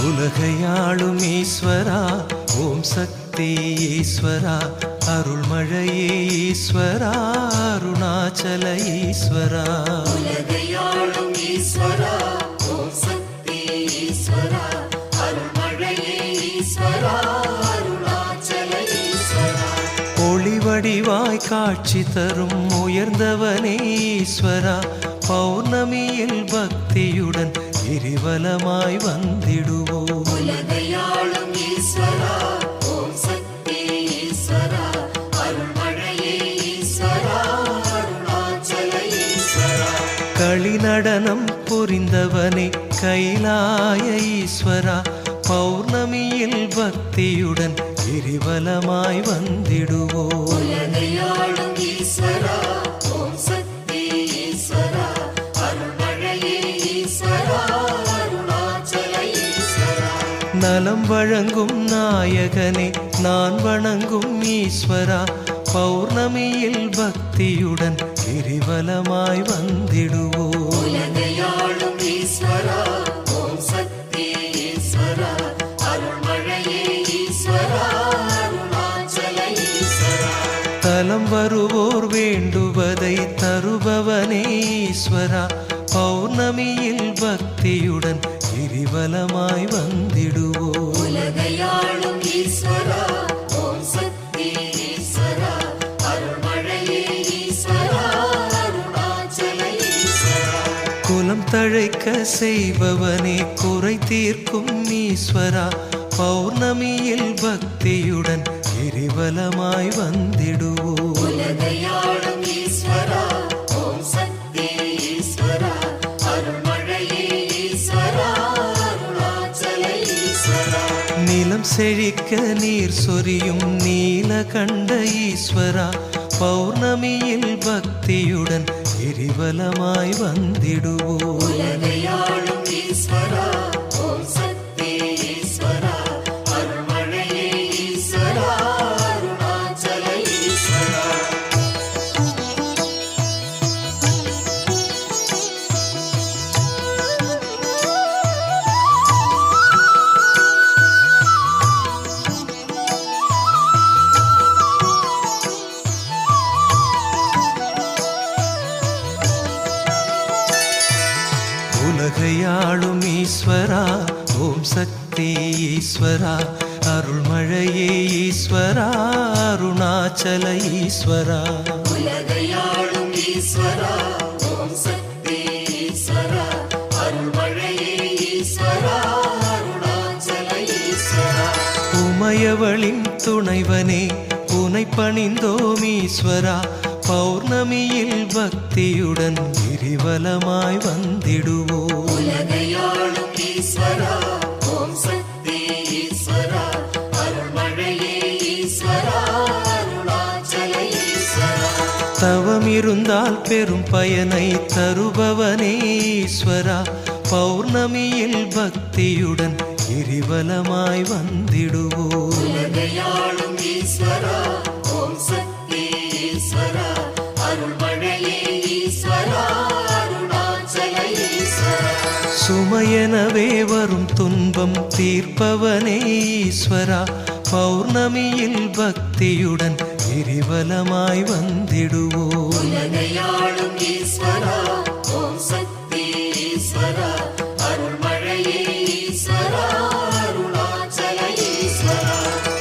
உலகையாளும் ஈஸ்வரா ஓம் சக்தி ஈஸ்வரா அருள்மழையே ஈஸ்வரா அருணாச்சல ஈஸ்வரா. உலகையாளும் ஈஸ்வரா ஓம் சக்தி ஈஸ்வரா அருள்மழையே ஈஸ்வரா ஒளிவடிவாய் காட்சி தரும் உயர்ந்தவனே ஈஸ்வரா பௌர்ணமியில் பக்தியுடன் கிரிவலமாய் வந்திடுவோம் உலகையாளும் ஈஸ்வரா ஓம் சக்தி ஈஸ்வரா அருள்மழையே ஈஸ்வரா அருணாச்சல ஈஸ்வரா. களிநடனம் புரிந்தவனே கைலாய ஈஸ்வரா பௌர்ணமியில் பக்தியுடன் கிரிவலமாய் வந்திடுவோம் உலகையாளும் ஈஸ்வரா ஓம் சக்தி ஈஸ்வரா அருள்மழையே ஈஸ்வரா. நலம் வழங்கும் நாயகனே நான் வணங்கும் ஈஸ்வரா. பௌர்ணமியில் பக்தியுடன் கிரிவலமாய் வந்திடுவோம். ஈஸ்வரா ஓம் சக்தி ஈஸ்வரா. அருள்மழையே ஈஸ்வரா. தலம் வருவோர் வேண்டுவதை தருபவனே ஈஸ்வரா. பௌர்ணமியில் பக்தியுடன் கிரிவலமாய் வந்திடுவோம். தழைக்க செய்பவனே குறை தீர்க்கும் ஈஸ்வரா பௌர்ணமியில் பக்தியுடன் கிரிவலமாய் வந்திடுவோம். நிலம் செழிக்க நீர் சொரியும் நீலகண்ட ஈஸ்வரா பௌர்ணமியில் பக்தியுடன் கிரிவலமாய் வந்திடுவோம். உலகையாளும் ஈஸ்வரா ஓம் சக்தி ஈஸ்வரா அருள்மழையே ஈஸ்வரா அருணாச்சல ஈஸ்வரா. உலகையாளும் ஈஸ்வரா ஓம் சக்தி ஈஸ்வரா அருள்மழையே ஈஸ்வரா அருணாச்சல ஈஸ்வரா. உமையவளின் துணைவனே உனை பணிந்தோம் ஈஸ்வரா பௌர்ணமியில் பக்தியுடன் கிரிவலமாய் வந்திடுவோம். தவம் இருந்தால் பெரும் பயனை தருபவனே ஈஸ்வரா. பௌர்ணமியில் பக்தியுடன் கிரிவலமாய் வந்திடுவோம். ஈஸ்வரா சுமையெனவே வரும் துன்பம் தீர்ப்பவனே ஈஸ்வரா. பௌர்ணமியில் பக்தியுடன் கிரிவலமாய் வந்திடுவோம்.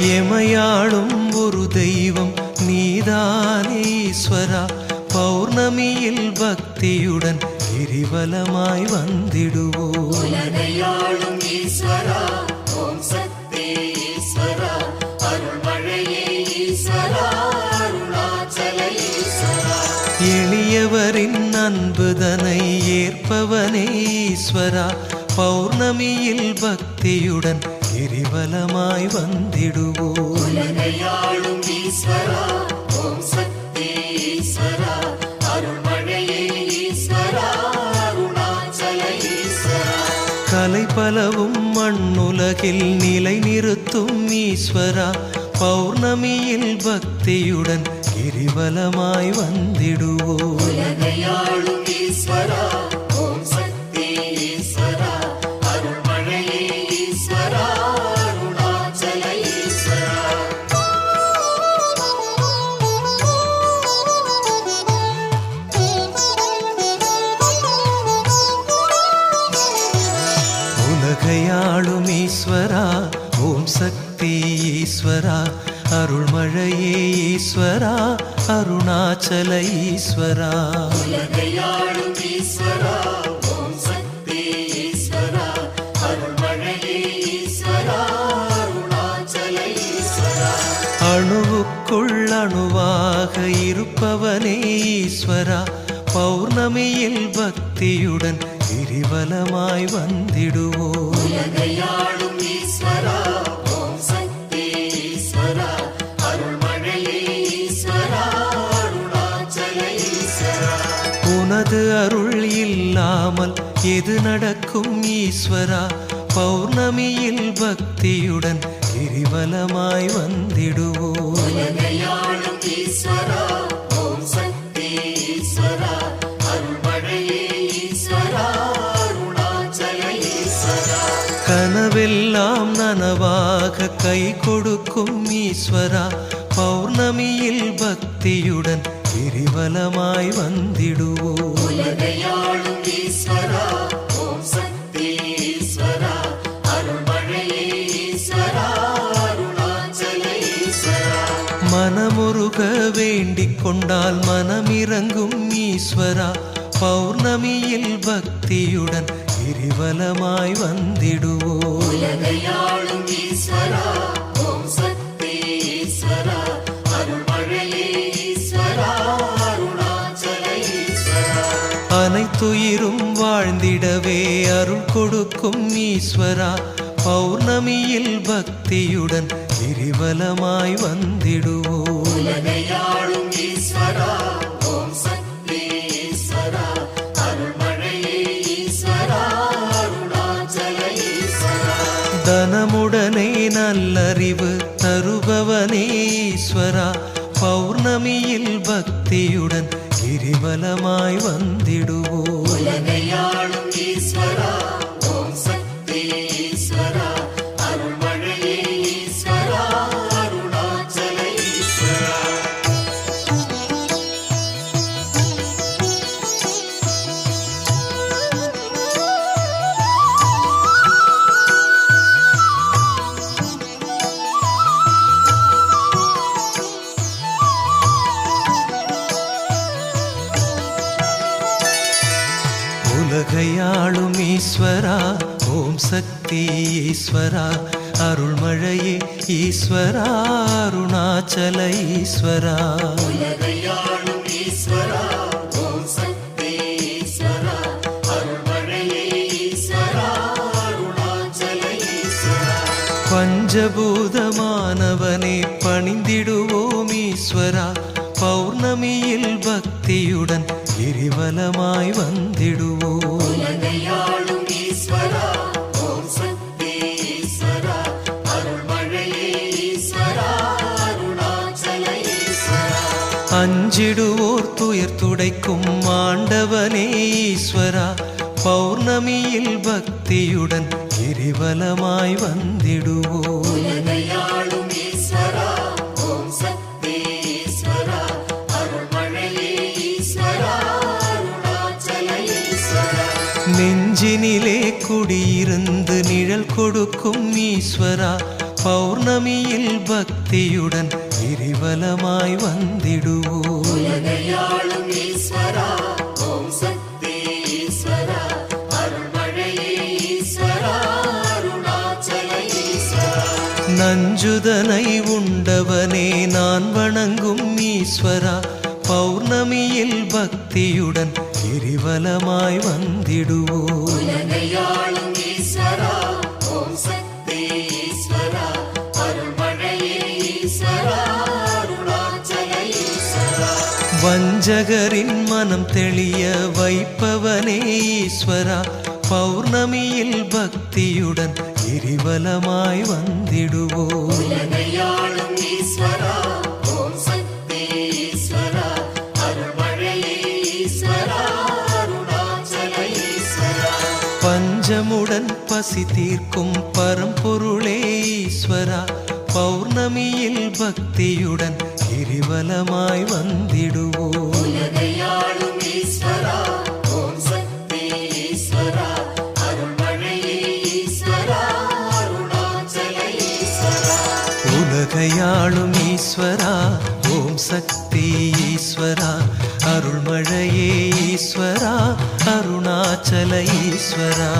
எமையாளும் ஒரு தெய்வம் நீதானே ஈஸ்வரா. பௌர்ணமியில் பக்தியுடன் கிரிவலமாய் வந்திடுவோம் உலகையாளும் ஈஸ்வரா ஓம் சக்தி ஈஸ்வரா அருள்மழையே ஈஸ்வரா அருணாச்சல ஈஸ்வரா எளியவரின் அன்புதனை ஏற்பவனே ஈஸ்வரா பௌர்ணமியில் பக்தியுடன் கிரிவலமாய் வந்திடுவோம். உலகையாளும் ஈஸ்வரா ஓம் சக்தி ஈஸ்வரா. கலை பலவும் மண்ணுலகில் நிலை நிறுத்தும் ஈஸ்வரா. பௌர்ணமியில் பக்தியுடன் கிரிவலமாய் வந்திடுவோம். அருணாச்சல ஈஸ்வரா. அணுவுக்குள் அணுவாக இருப்பவனே ஈஸ்வரா. பௌர்ணமியில் பக்தியுடன் கிரிவலமாய் வந்திடுவோம். எது நடக்கும் ஈஸ்வரா? பௌர்ணமியில் பக்தியுடன் கிரிவலமாய் வந்திடுவோம். ஈஸ்வரா கனவெல்லாம் நனவாக கை கொடுக்கும் ஈஸ்வரா பௌர்ணமியில் பக்தியுடன் கிரிவலமாய் வந்திடுவோம். கொண்டால் மனமிறங்கும் ஈஸ்வரா பௌர்ணமியில் பக்தியுடன் கிரிவலமாய் ஈஸ்வரா அனைத்துயிரும் வாழ்ந்திடவே அருள் கொடுக்கும் ஈஸ்வரா பௌர்ணமியில் பக்தியுடன் கிரிவலமாய் வந்திடுவோம். பக்தியுடன் கிரிவலமாய் வந்திடுவோம். சக்தி ஈஸ்வரா அருள்மழையே ஈஸ்வரா அருணாச்சல ஈஸ்வரா. பஞ்சபூதமானவனே பணிந்திடுவோம் ஈஸ்வரா. பௌர்ணமியில் பக்தியுடன் கிரிவலமாய் வந்திடுவோம். துயர் துடைக்கும் ஆண்டவனே ஈஸ்வரா பௌர்ணமியில் பக்தியுடன் கிரிவலமாய் வந்திடுவோம். நெஞ்சினிலே குடியிருந்து நிழல் கொடுக்கும் ஈஸ்வரா பௌர்ணமியில் பக்தியுடன் கிரிவலமாய் வந்திடுவோம் ஈஸ்வரா ஓம் சக்தி ஈஸ்வரா நஞ்சுதனை உண்டவனே நான் வணங்கும் ஈஸ்வரா பௌர்ணமியில் பக்தியுடன் கிரிவலமாய் வந்திடுவோம் வஞ்சகரின் மனம் தெளிய வைப்பவனே ஈஸ்வரா. பௌர்ணமியில் பக்தியுடன் கிரிவலமாய் வந்திடுவோம் பஞ்சமுடன் பசி தீர்க்கும் பரம்பொருளே ஈஸ்வரா. பௌர்ணமியில் பக்தியுடன் கிரிவலமாய் வந்திடுவோம். உலகையாளும் ஈஸ்வரா ஓம் சக்தி ஈஸ்வரா அருள்மழையே ஈஸ்வரா அருணாச்சல ஈஸ்வரா.